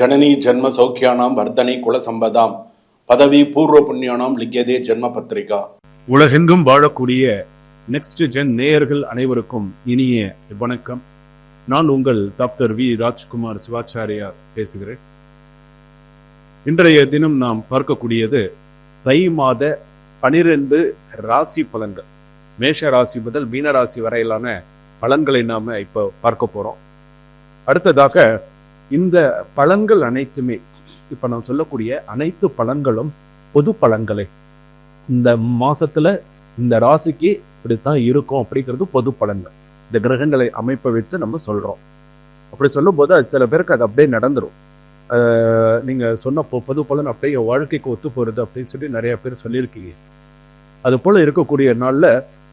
ஜனனி ஜென்ம சௌக்கியானாம் வர்த்தனை குல சம்பதாம். பதவி பூர்வ புண்ணியானாம் லிக்கியதே ஜென்ம பத்திரிகா. உலகெங்கும் வாழக்கூடிய நெக்ஸ்ட் ஜென் நேயர்கள் அனைவருக்கும் இனிய வணக்கம். நான் உங்கள் டாக்டர் வி. ராஜ்குமார் சிவாச்சாரியார் பேசுகிறேன். இன்றைய தினம் நாம் பார்க்கக்கூடியது தை மாத பனிரெண்டு ராசி பலன்கள். மேஷ ராசி முதல் மீன ராசி வரையிலான பலன்களை நாம இப்போ பார்க்க போறோம். அடுத்ததாக இந்த பலன்கள் அனைத்துமே இப்போ நான் சொல்லக்கூடிய அனைத்து பலன்களும் பொது பலன்களே இந்த மாசத்துல இந்த ராசிக்கு இப்படித்தான் இருக்கும் அப்படிங்கிறது பொது பலன்கள் இந்த கிரகங்களை அமைப்பை வைத்து நம்ம சொல்றோம். அப்படி சொல்லும்போது அது சில பேருக்கு அது அப்படியே நடந்துடும் நீங்கள் சொன்ன பொது பலன் அப்படியே என் வாழ்க்கைக்கு ஒத்து போகிறது அப்படின்னு சொல்லி நிறைய பேர் சொல்லியிருக்கீங்க. அது போல் இருக்கக்கூடிய நாளில்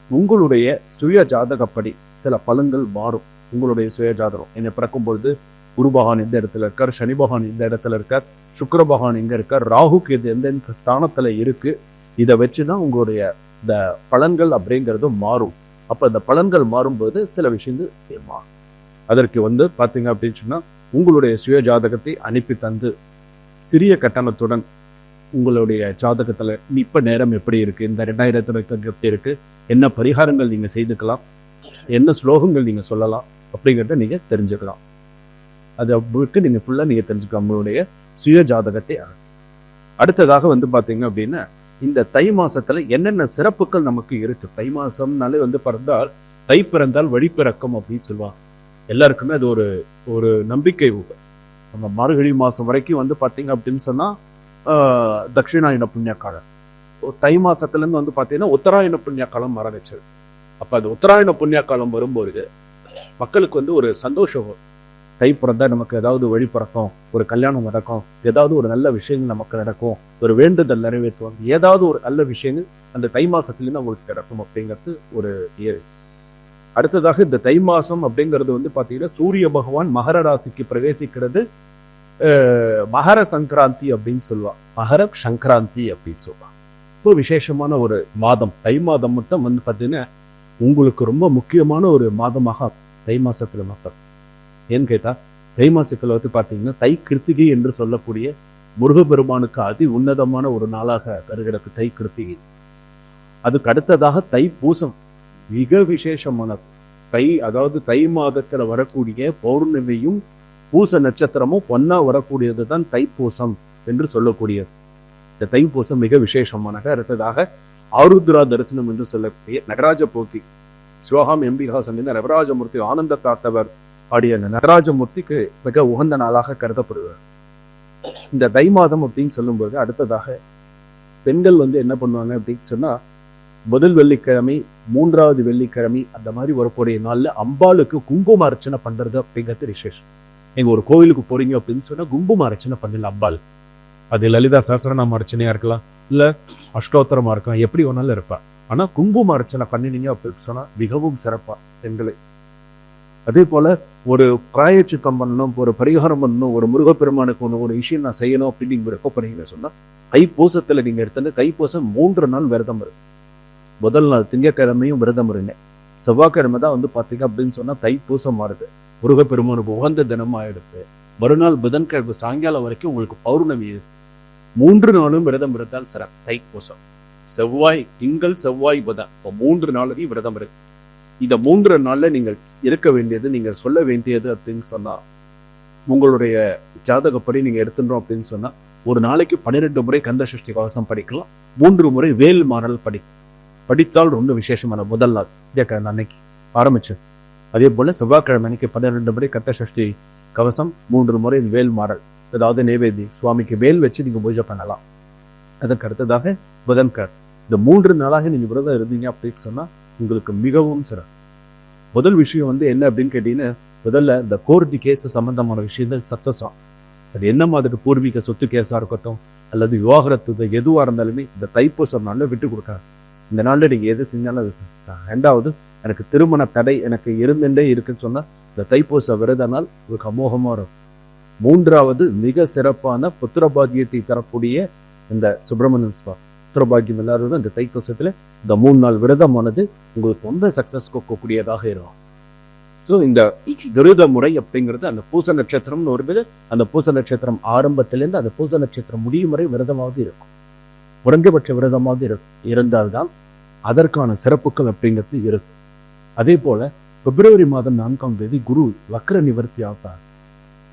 உங்களுடைய சுய ஜாதகப்படி சில பலன்கள் மாறும். உங்களுடைய சுய ஜாதகம். என்னை பிறக்கும் பொழுது குரு பகவான் எந்த இடத்துல இருக்கார்? சனி பகவான் எந்த இடத்துல இருக்கார்? சுக்கர பகவான் எங்க இருக்கார்? ராகுக்கு இது எந்தெந்த ஸ்தானத்தில் இருக்குது இதை வச்சு தான் உங்களுடைய இந்த பலன்கள் அப்படிங்கிறது மாறும். அப்போ இந்த பலன்கள் மாறும்போது சில விஷயங்கள் மாறும் அதற்கு வந்து பார்த்தீங்க அப்படின்னு சொன்னால் உங்களுடைய சுய ஜாதகத்தை அனுப்பி தந்து சிறிய கட்டணத்துடன் உங்களுடைய ஜாதகத்தில் இப்ப நேரம் எப்படி இருக்குது இந்த ரெண்டாயிரத்தி எப்படி இருக்குது என்ன பரிகாரங்கள் நீங்கள் செய்துக்கலாம்? என்ன ஸ்லோகங்கள் நீங்கள் சொல்லலாம்? அப்படிங்கிறத நீங்கள் தெரிஞ்சுக்கலாம். அது அவங்களுக்கு நீங்கள் ஃபுல்லா நீங்க தெரிஞ்சுக்கலாம் உங்களுடைய சுய ஜாதகத்தை அடுத்ததாக வந்து பார்த்தீங்க அப்படின்னா இந்த தை மாசத்துல என்னென்ன சிறப்புகள் நமக்கு இருக்கு? தை மாசம்னாலே வந்து பிறந்தால் தை பிறந்தால் வழி பிறக்கும் அப்படின்னு சொல்லுவாங்க. எல்லாருக்குமே அது ஒரு ஒரு நம்பிக்கை நம்ம மார்கழி மாசம் வரைக்கும் வந்து பார்த்தீங்க அப்படின்னு சொன்னா ஆஹ், தட்சிணாயன புண்ணிய காலம். தை மாசத்துல இருந்து வந்து பாத்தீங்கன்னா உத்தராயண புண்ணிய காலம் ஆரம்பிச்சது அப்போ அது உத்தராயண புண்ணிய காலம் வரும்போது மக்களுக்கு வந்து ஒரு சந்தோஷம் தை பிறந்தா நமக்கு ஏதாவது வழி பிறக்கும் ஒரு கல்யாணம் நடக்கும் ஏதாவது ஒரு நல்ல விஷயங்கள் நமக்கு நடக்கும் ஒரு வேண்டுதல் நிறைவேற்றுவாங்க ஏதாவது ஒரு நல்ல விஷயங்கள் அந்த தை மாசத்துலேருந்து அவங்களுக்கு கிடைக்கும் அப்படிங்கிறது ஒரு இயல் அடுத்ததாக இந்த தை மாசம் அப்படிங்கிறது வந்து பார்த்தீங்கன்னா சூரிய பகவான் மகர ராசிக்கு பிரவேசிக்கிறது மகர சங்கராந்தி அப்படின்னு சொல்லுவாள் மகர சங்கராந்தி அப்படின்னு சொல்லுவாள் ரொம்ப விசேஷமான ஒரு மாதம். தை மாதம் மட்டும் வந்து பார்த்தீங்கன்னா உங்களுக்கு ரொம்ப முக்கியமான ஒரு மாதமாக தை மாசத்துல மக்கள் ஏன்னு கேட்டால் தை மாசத்துல வந்து பார்த்தீங்கன்னா தை கிருத்திகை என்று சொல்லக்கூடிய முருகப்பெருமானுக்கு அதி உன்னதமான ஒரு நாளாக கருகிடக்கு தை கிருத்திகை. அதுக்கு அடுத்ததாக தை பூசம். மிக விசேஷமானது தை அதாவது தை மாதத்தில் வரக்கூடிய பௌர்ணமியும் பூச நட்சத்திரமும் பொன்னா வரக்கூடியது தான் தைப்பூசம் என்று சொல்லக்கூடியது. இந்த தைப்பூசம் மிக விசேஷமானது அடுத்ததாக ஆருத்ரா தரிசனம் என்று சொல்லக்கூடிய நடராஜ போத்தி. சிவகாம் எம்பிகாசன் இந்த நடராஜமூர்த்தி ஆனந்த தாத்தவர் ஆடிய நடராஜமூர்த்திக்கு மிக உகந்த நாளாக கருதப்படுவார். இந்த தை மாதம் அப்படின்னு சொல்லும்போது அடுத்ததாக பெண்கள் வந்து என்ன பண்ணுவாங்க அப்படின்னு சொன்னா முதல் வெள்ளிக்கிழமை மூன்றாவது வெள்ளிக்கிழமை அந்த மாதிரி வரக்கூடிய நாள்ல அம்பாளுக்கு குங்கும அர்ச்சனை பண்றது அப்படிங்கிறது விசேஷம். நீங்க ஒரு கோவிலுக்கு போறீங்க அப்படின்னு சொன்னா குங்கும அர்ச்சனை பண்ணல அம்பாள். அது லலிதா சஹஸ்ரநாம அர்ச்சனையா இருக்கலாம் இல்ல அஷ்டோத்தரமா இருக்கலாம் எப்படி வேணாலும் இருப்பா. ஆனா குங்கும அர்ச்சனை பண்ணினீங்க அப்படின்னு சொன்னா மிகவும் சிறப்பா பெண்களை அதே போல் ஒரு பிராயச்சித்தம் பண்ணணும் ஒரு பரிகாரம் பண்ணணும் ஒரு முருகப்பெருமானுக்கு ஒன்று ஒரு விஷயம் நான் செய்யணும் அப்படின்னு நீங்க பண்ணீங்க சொன்னால் கைப்பூசத்தில் நீங்கள் எடுத்தது தைப்பூசம் மூன்று நாள் விரதம் இருக்கு முதல் நாள் திங்கக்கிழமையும் விரதம் இருங்க. செவ்வாய்க்கிழமை தான் வந்து பார்த்தீங்க அப்படின்னு சொன்னால் தைப்பூசம் மாறுது. முருகப்பெருமானுக்கு உகந்த தினமாக எடுத்து மறுநாள் புதன்கிழமை சாயங்காலம் வரைக்கும் உங்களுக்கு பௌர்ணமி இருக்கு மூன்று நாளும் விரதம் இருந்தால் சிறப்பு. தைப்பூசம். செவ்வாய் திங்கள் செவ்வாய் புதன். இப்போ மூன்று நாளையும் விரதம் இருக்கு இந்த மூன்று நாள்ல நீங்கள் இருக்க வேண்டியது நீங்க சொல்ல வேண்டியது அப்படின்னு சொன்னா உங்களுடைய ஜாதகப்படி நீங்க எடுத்துட்டோம் அப்படின்னு சொன்னா ஒரு நாளைக்கு பன்னிரெண்டு முறை கந்த சஷ்டி கவசம் படிக்கலாம் மூன்று முறை வேல் மாறல் படி படித்தால் ரொம்ப விசேஷமான முதல் நாள் விஜயக்கிழமை அன்னைக்கு ஆரம்பிச்சு. அதே போல செவ்வாய்க்கிழமை அன்னைக்கு பன்னிரெண்டு முறை கந்த சஷ்டி கவசம் மூன்று முறை வேல் மாறல் அதாவது நெய்வேதி சுவாமிக்கு வேல் வச்சு நீங்க பூஜை பண்ணலாம். அதற்கு அடுத்ததாக புதன்கர் இந்த மூன்று நாளாக நீங்க விரதம் இருந்தீங்க அப்படின்னு சொன்னா உங்களுக்கு மிகவும் சிறப்பு. முதல் விஷயம் வந்து என்ன அப்படின்னு கேட்டீங்கன்னா முதல்ல இந்த கோர்ட்டு கேஸ் சம்பந்தமான விஷயங்கள் சக்ஸஸ் ஆகும். அது என்ன மாதிரி பூர்வீக சொத்து கேஸா இருக்கட்டும் அல்லது விவாகரத்து எதுவா இருந்தாலுமே இந்த தைப்பூசம் நாளில் விட்டு கொடுக்காது. இந்த நாளில் நீங்க எது செஞ்சாலும் அது ரெண்டாவது எனக்கு திருமண தடை எனக்கு இருந்துட்டே இருக்குன்னு சொன்னா இந்த தைப்பூச விரதனால் நாள் உங்களுக்கு அமோகமா இருக்கும். மூன்றாவது மிக சிறப்பான புத்திரபாகியத்தை தரக்கூடிய இந்த சுப்பிரமணியன் சுவாமி. புத்திர பாக்கியம் எல்லாரும் இந்த தைத்தோசத்தில் இந்த மூணு நாள் விரதமானது உங்களுக்கு ரொம்ப சக்ஸஸ் கொடுக்கக்கூடியதாக இருக்கும். ஸோ இந்த விரத முறை அப்படிங்கிறது அந்த பூச நட்சத்திரம்னு ஒரு பேர் அந்த பூச நட்சத்திரம் ஆரம்பத்திலேருந்து அந்த பூச நட்சத்திரம் முடியும் வரை விரதமாவது இருக்கும். குறைந்தபட்ச விரதமாவது இரு இருந்தால்தான் அதற்கான சிறப்புகள் அப்படிங்கிறது இருக்கும். அதே போல பிப்ரவரி மாதம் நான்காம் தேதி குரு வக்ர நிவர்த்தி ஆகிறார்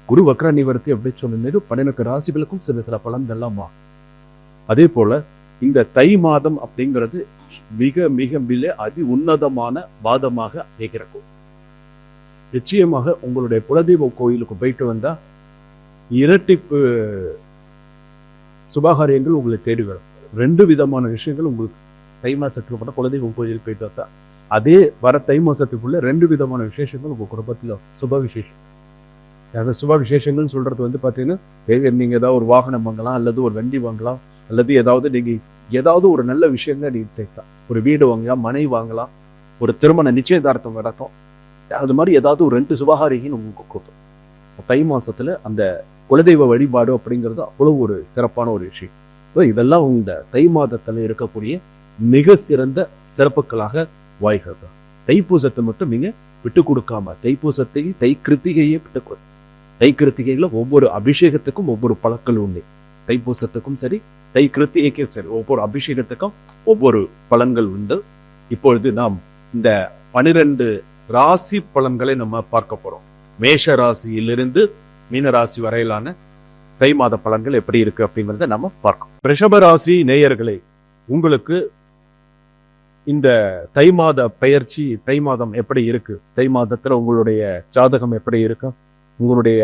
குரு வக்ர நிவர்த்தி அப்படின்னு சொன்னது பன்னிரண்டு ராசிகளுக்கும் சில சில பலன்கள்லாம் வா அதே போல இந்த தை மாதம் அப்படிங்கிறது மிக மிக மிக அதி உன்னதமான வாதமாக அமைகிறது நிச்சயமாக உங்களுடைய குலதெய்வ கோயிலுக்கு போயிட்டு வந்தால் இரட்டிப்பு சுபகாரியங்கள் உங்களை தேடி வரும். ரெண்டு விதமான விஷயங்கள் உங்களுக்கு தை மாசத்துக்கு போன குலதெய்வம் கோயிலுக்கு போயிட்டு வந்தா. அதே வர தை மாசத்துக்குள்ள ரெண்டு விதமான விசேஷங்கள் உங்கள் குடும்பத்தில் சுப விசேஷம். அந்த சுப விசேஷங்கள்னு சொல்றது வந்து பார்த்தீங்கன்னா நீங்கள் ஏதாவது ஒரு வாகனம் வாங்கலாம் அல்லது ஒரு வண்டி வாங்கலாம் அல்லது ஏதாவது நீங்கள் ஏதாவது ஒரு நல்ல விஷயங்கள் நீ சேர்க்கலாம் ஒரு வீடு வாங்கலாம் மனை வாங்கலாம் ஒரு திருமண நிச்சயதார்த்தம் நடக்கும் அது மாதிரி ஏதாவது ஒரு ரெண்டு சுபகாரிகின்னு உங்களுக்கு கொடுக்கும். தை மாசத்துல அந்த குலதெய்வ வழிபாடு அப்படிங்கிறது அவ்வளோ ஒரு சிறப்பான ஒரு விஷயம். இதெல்லாம் இந்த தை மாதத்துல இருக்கக்கூடிய மிக சிறந்த சிறப்புகளாக வாய்கிறது தைப்பூசத்தை மட்டும் நீங்கள் விட்டு கொடுக்காம தைப்பூசத்தை தை கிருத்திகையே விட்டு கொடு. தை கிருத்திகையில் ஒவ்வொரு அபிஷேகத்துக்கும் ஒவ்வொரு பழக்கள் உண்டு. தைப்பூசத்துக்கும் சரி தை கிருத்திகைக்கும் சரி ஒவ்வொரு அபிஷேகத்துக்கும் ஒவ்வொரு பலன்கள் உண்டு. இப்பொழுது நாம் இந்த பனிரெண்டு ராசி பலன்களை நம்ம பார்க்க போறோம். மேஷ ராசியிலிருந்து மீன ராசி வரையிலான தை மாத பலன்கள் எப்படி இருக்கு அப்படிங்கிறத நம்ம பார்க்கணும். ரிஷப ராசி நேயர்களே உங்களுக்கு இந்த தை மாத பெயர்ச்சி தை மாதம் எப்படி இருக்கு? தை மாதத்துல உங்களுடைய ஜாதகம் எப்படி இருக்கு? உங்களுடைய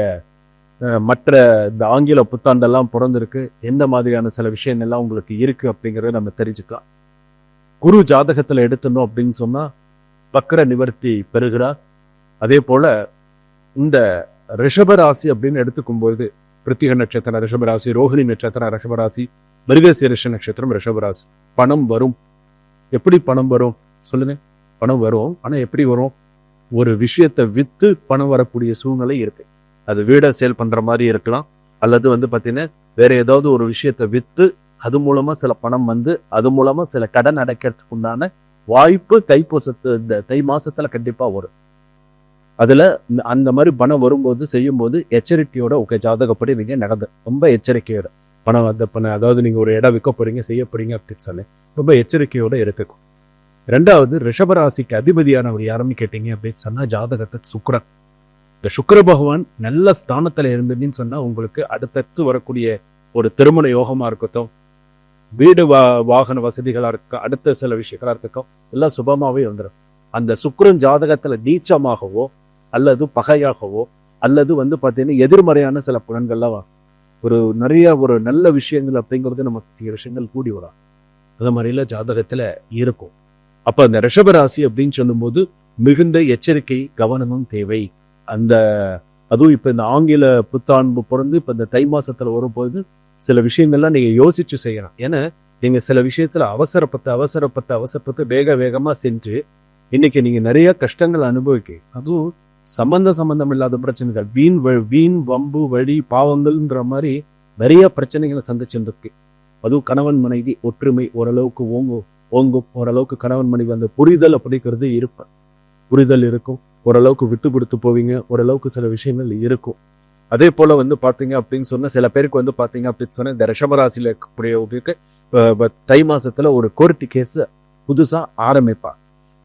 மற்ற இந்த ஆங்கில புத்தாண்டெல்லாம் பிறந்திருக்கு. எந்த மாதிரியான சில விஷயங்கள்லாம் உங்களுக்கு இருக்கு அப்படிங்கிறத நம்ம தெரிஞ்சுக்கலாம். குரு ஜாதகத்துல எடுத்தணும் அப்படின்னு சொன்னால் வக்ர நிவர்த்தி பெறுகிறார். அதே போல இந்த ரிஷபராசி அப்படின்னு எடுத்துக்கும்போது பிருத்திக நட்சத்திரம் ரிஷபராசி ரோஹிணி நட்சத்திரம் ரிஷபராசி மிருகசீரிஷ நட்சத்திரம் ரிஷபராசி பணம் வரும். எப்படி பணம் வரும்? சொல்லுங்க. பணம் வரும். ஆனா எப்படி வரும்? ஒரு விஷயத்தை விற்று பணம் வரக்கூடிய சூழ்நிலை இருக்குது அது வீடை சேல் பண்ணுற மாதிரி இருக்கலாம். அல்லது வந்து பார்த்தீங்கன்னா வேறு ஏதாவது ஒரு விஷயத்தை விற்று அது மூலமாக சில பணம் வந்து அது மூலமாக சில கடன் அடைக்கிறதுக்கு உண்டான வாய்ப்பு தைப்பூசத்து இந்த தை மாதத்தில் கண்டிப்பாக வரும். அதில் அந்த மாதிரி பணம் வரும்போது செய்யும்போது எச்சரிக்கையோட உங்கள் ஜாதகப்படி நீங்கள் நடந்து ரொம்ப எச்சரிக்கையோட. பணம் வந்த பணம் அதாவது நீங்கள் ஒரு இடம் விற்க போறீங்க செய்ய போறீங்க அப்படின்னு சொன்னேன். ரொம்ப எச்சரிக்கையோட எடுத்துக்கும் ரெண்டாவது ரிஷபராசிக்கு அதிபதியானவர் யாருன்னு கேட்டீங்க அப்படின்னு சொன்னா ஜாதகத்தை சுக்ரன் இந்த சுக்கர பகவான் நல்ல ஸ்தானத்தில் இருந்ததுன்னு சொன்னால் உங்களுக்கு அடுத்தடுத்து வரக்கூடிய ஒரு திருமண யோகமாக இருக்கட்டும் வீடு வா வாகன வசதிகளாக இருக்க அடுத்த சில விஷயங்களாக இருக்கட்டும் எல்லாம் சுபமாகவே வந்துடும் அந்த சுக்கரன் ஜாதகத்தில் நீச்சமாகவோ அல்லது பகையாகவோ அல்லது வந்து பார்த்தீங்கன்னா எதிர்மறையான சில புலன்கள்லாம் ஒரு நிறைய ஒரு நல்ல விஷயங்கள் அப்படிங்கிறது நமக்கு சில விஷயங்கள் கூடி வரும். அது மாதிரில ஜாதகத்தில் இருக்கும். அப்போ அந்த ரிஷபராசி அப்படின்னு சொல்லும்போது மிகுந்த எச்சரிக்கை கவனமும் தேவை. அந்த அதுவும் இப்போ இந்த ஆங்கில புத்தாண்டு பிறந்து இப்போ இந்த தை மாசத்துல வரும்போது சில விஷயங்கள்லாம் நீங்கள் யோசிச்சு செய்யலாம். ஏன்னா நீங்கள் சில விஷயத்தில் அவசரப்பட்டு அவசரப்பட்டு அவசரப்பட்டு வேக வேகமாக செஞ்சு இன்னைக்கு நீங்கள் நிறைய கஷ்டங்கள் அனுபவிக்க. அதுவும் சம்பந்த சம்பந்தம் இல்லாத பிரச்சனைகள் வீண் வ- வீண் வம்பு வழி பாவங்கள்ன்ற மாதிரி நிறைய பிரச்சனைகளை சந்திச்சிருக்கு அதுவும் கணவன் மனைவி ஒற்றுமை ஓரளவுக்கு ஓங்கும் ஓங்கும் ஓரளவுக்கு கணவன் மனைவி அந்த புரிதல் அப்படிங்கிறது இருப்பேன் புரிதல் இருக்கும். ஓரளவுக்கு விட்டு கொடுத்து போவீங்க. ஓரளவுக்கு சில விஷயங்கள் இருக்கும். அதே போல் வந்து பார்த்தீங்க அப்படின்னு சொன்னால் சில பேருக்கு வந்து பார்த்தீங்க அப்படின்னு சொன்னால் இந்த ரிஷபராசியில் இருக்கக்கூடியவங்களுக்கு அஹ், தை மாதத்தில் ஒரு கோர்ட்டு கேஸை புதுசாக ஆரம்பிப்பா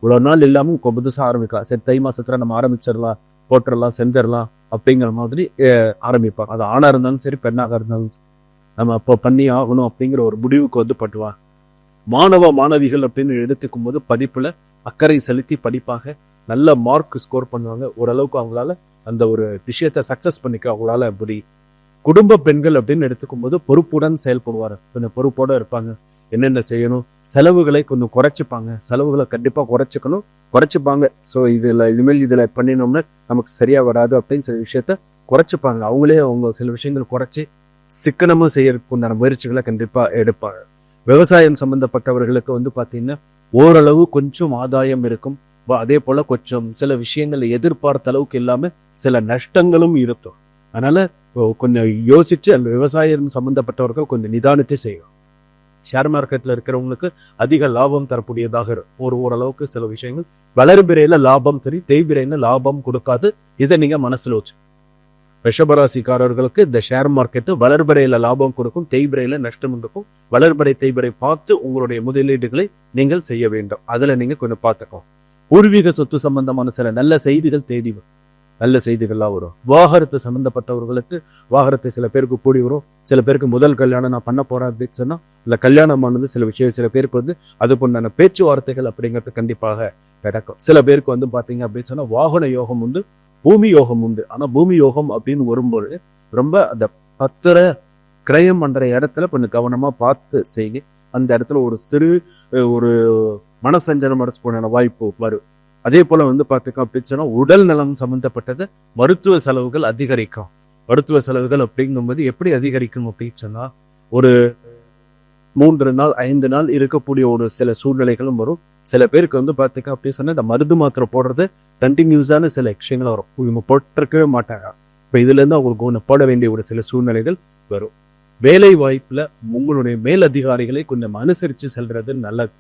இவ்வளோ நாள் இல்லாமல் இப்போ புதுசாக ஆரம்பிக்கலாம் சரி தை மாதத்தில் நம்ம ஆரம்பிச்சிடலாம் போட்டுடலாம் செஞ்சிடலாம் அப்படிங்கிற மாதிரி ஆரம்பிப்பாங்க அது ஆணாக இருந்தாலும் சரி பெண்ணாக இருந்தாலும் சரி. நம்ம அப்போ பண்ணி ஆகணும் அப்படிங்கிற ஒரு முடிவுக்கு வந்து பட்டுவாங்க மாணவ மாணவிகள் அப்படின்னு எடுத்துக்கும் போது படிப்பில் அக்கறை செலுத்தி படிப்பாக நல்ல மார்க் ஸ்கோர் பண்ணுவாங்க. ஓரளவுக்கு அவங்களால அந்த ஒரு விஷயத்தை சக்சஸ் பண்ணிக்க அவங்களால அப்படி குடும்ப பெண்கள் அப்படின்னு எடுத்துக்கும் போது பொறுப்புடன் செயல்படுவார். கொஞ்சம் பொறுப்போட இருப்பாங்க. என்னென்ன செய்யணும்? செலவுகளை கொஞ்சம் குறைச்சிப்பாங்க. செலவுகளை கண்டிப்பாக குறைச்சிக்கணும். குறைச்சிப்பாங்க. ஸோ இதில் இனிமேல் இதில் பண்ணினோம்னா நமக்கு சரியாக வராது அப்படின்னு சில விஷயத்த குறைச்சிப்பாங்க. அவங்களே அவங்க சில விஷயங்கள் குறைச்சி சிக்கனமாக செய்யறதுக்கு உண்டான முயற்சிகளை கண்டிப்பாக எடுப்பாங்க. விவசாயம் சம்மந்தப்பட்டவர்களுக்கு வந்து பார்த்திங்கன்னா ஓரளவு கொஞ்சம் ஆதாயம் இருக்கும். அதே போல கொஞ்சம் சில விஷயங்களை எதிர்பார்த்த அளவுக்கு இல்லாம சில நஷ்டங்களும் இருக்கும். அதனால கொஞ்சம் யோசிச்சு அந்த விவசாயம் சம்மந்தப்பட்டவர்கள் கொஞ்சம் நிதானத்தை செய்யும் ஷேர் மார்க்கெட்டில் இருக்கிறவங்களுக்கு அதிக லாபம் தரக்கூடியதாக இருக்கும் ஒரு ஓரளவுக்கு சில விஷயங்கள். வளர்பிறையில் லாபம் தெரியும் தேய்பிறையில லாபம் கொடுக்காது. இதை நீங்க மனசுல வச்சு. ரிஷபராசிக்காரர்களுக்கு இந்த ஷேர் மார்க்கெட்டு வளர்பிறையில் லாபம் கொடுக்கும் தேய்பிறையில நஷ்டம் இருக்கும். வளர்பிறை தேய்பிறை பார்த்து உங்களுடைய முதலீடுகளை நீங்கள் செய்ய வேண்டும். அதுல நீங்க கொஞ்சம் பார்த்துக்கோ பூர்வீக சொத்து சம்பந்தமான சில நல்ல செய்திகள் தேடி வரும். நல்ல செய்திகள்லாம் வரும். வாகனத்து சம்மந்தப்பட்டவர்களுக்கு வாகனத்தை சில பேருக்கு கூடி வரும். சில பேருக்கு முதல் கல்யாணம் நான் பண்ண போறேன் அப்படின்னு சொன்னால் இல்லை கல்யாணமானது சில விஷயம் சில பேருக்கு வந்து அது பொண்ணான பேச்சுவார்த்தைகள் அப்படிங்கிறது கண்டிப்பாக நடக்கும். சில பேருக்கு வந்து பார்த்தீங்க அப்படின்னு சொன்னால் வாகன யோகம் உண்டு பூமி யோகம் உண்டு. ஆனால் பூமி யோகம் அப்படின்னு வரும்போது ரொம்ப அந்த பத்திர கிரயம் பண்ணுற இடத்துல கொஞ்சம் கவனமாக பார்த்து செய்யுங்க. அந்த இடத்துல ஒரு சிறு ஒரு மனசஞ்சலம் போன வாய்ப்பு வரும். அதே போல் வந்து பார்த்துக்கோ அப்படின்னு சொன்னால் உடல் நலம் சம்மந்தப்பட்டது மருத்துவ செலவுகள் அதிகரிக்கும். மருத்துவ செலவுகள் அப்படிங்கும்போது எப்படி அதிகரிக்கும் அப்படின்னு சொன்னால் ஒரு மூன்று நாள் ஐந்து நாள் இருக்கக்கூடிய ஒரு சில சூழ்நிலைகளும் வரும். சில பேருக்கு வந்து பார்த்துக்க அப்படின்னு சொன்னால் இந்த மருந்து மாத்திரை போடுறது கண்டினியூஸான சில விஷயங்கள் வரும். இவங்க போட்டிருக்கவே மாட்டாங்க. இப்போ இதுலேருந்து அவங்களுக்கு ஒன்று போட வேண்டிய ஒரு சில சூழ்நிலைகள் வரும். வேலை வாய்ப்பில் உங்களுடைய மேலதிகாரிகளை கொஞ்சம் அனுசரித்து செல்றது நல்லது.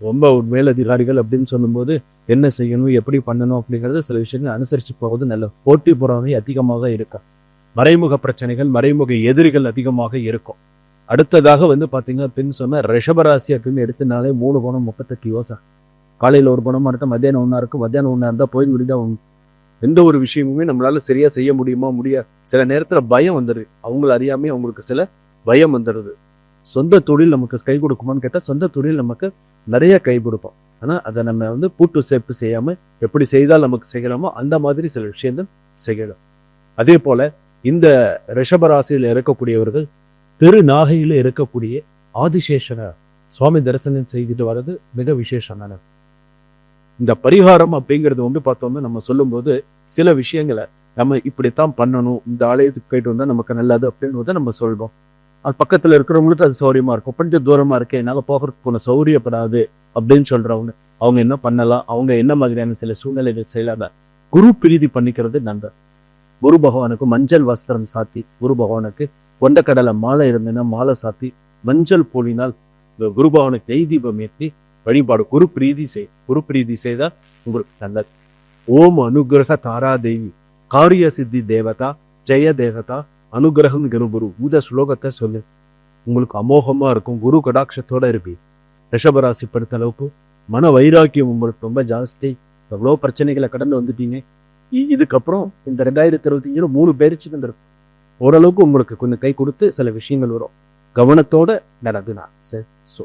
ரொம்ப மேல் அதிகாரிகள் அப்படின்னு சொல்லும்போது என்ன செய்யணும் எப்படி பண்ணணும் அப்படிங்கிறத சில விஷயங்கள் அனுசரித்து போவது நல்ல போட்டி போகிறவங்க அதிகமாக இருக்கும் மறைமுக பிரச்சனைகள் மறைமுக எதிரிகள் அதிகமாக இருக்கும். அடுத்ததாக வந்து பாத்தீங்க அப்படின்னு சொன்ன ரிஷபராசி அப்படின்னு எடுத்தனாலே மூணு குணம் முப்பத்தெட்டு யோசா காலையில் ஒரு குணமா இருந்தால் மத்தியானம் ஒன்றா இருக்கும். மத்தியானம் ஒன்றா இருந்தால் போய் முடிந்தா ஒன்று எந்த ஒரு விஷயமுமே நம்மளால் சரியாக செய்ய முடியுமா முடியாது சில நேரத்தில் பயம் வந்துடுது அவங்கள அறியாமே அவங்களுக்கு சில பயம் வந்துடுது சொந்த தொழில் நமக்கு கை கொடுக்குமான்னு கேட்டால் சொந்த தொழில் நமக்கு நிறைய கை கொடுப்போம் ஆனால் அதை நம்ம வந்து பூட்டு சேர்ப்பு செய்யாம எப்படி செய்தால் நமக்கு செய்யலாமோ அந்த மாதிரி சில விஷயங்கள் செய்யலாம் அதே போல இந்த ரிஷபராசியில் இருக்கக்கூடியவர்கள் திருநாகையில் இருக்கக்கூடிய ஆதிசேஷனை சுவாமி தரிசனம் செய்துட்டு வர்றது மிக விசேஷமானது இந்த பரிகாரம் அப்படிங்கிறது வந்து பார்த்தோம்னா நம்ம சொல்லும்போது சில விஷயங்களை நம்ம இப்படித்தான் பண்ணணும் இந்த ஆலயத்துக்கு போயிட்டு வந்தா நமக்கு நல்லது அப்படின்றத நம்ம சொல்வோம் அது பக்கத்தில் இருக்கிறவங்களுக்கு அது சௌரியமா இருக்கும். கொஞ்சம் தூரமாக இருக்கு என்னால் போகிறதுக்கு கொஞ்சம் சௌரியப்படாது அப்படின்னு சொல்கிறவங்க அவங்க என்ன பண்ணலாம் அவங்க என்ன மாதிரியான சில சூழ்நிலைகள் செய்யலாத குரு பிரீதி பண்ணிக்கிறது நல்லது குரு பகவானுக்கு மஞ்சள் வஸ்திரம் சாத்தி குரு பகவானுக்கு கொண்டக்கடலை மாலை இருந்ததுன்னா மாலை சாத்தி மஞ்சள் போலினால் குரு பகவானுக்கு தெய்தீபம் ஏற்றி வழிபாடு குரு பிரீதி செய் குரு பிரீதி செய்தால் உங்களுக்கு நல்லது. ஓம் அனுகிரக தாரா தேவி காரிய சித்தி தேவதா ஜெய தேவதா அனுகிரகம் ஒரு இந்த ஸ்லோகத்தை சொல்லு. உங்களுக்கு அமோகமாக இருக்கும் குரு கடாட்சத்தோடு இருப்பீங்க ரிஷபராசி படுத்த அளவுக்கு மன வைராக்கியம் உங்களுக்கு ரொம்ப ஜாஸ்தி. எவ்வளோ பிரச்சனைகளை கடந்து வந்துட்டீங்க. இதுக்கப்புறம் இந்த ரெண்டாயிரத்தி இருபத்தி இருபத்தஞ்சுல மூணு பேரிச்சு வந்திருக்கும். ஓரளவுக்கு உங்களுக்கு கொஞ்சம் கை கொடுத்து சில விஷயங்கள் வரும். கவனத்தோட நடந்து நான் சரி ஸோ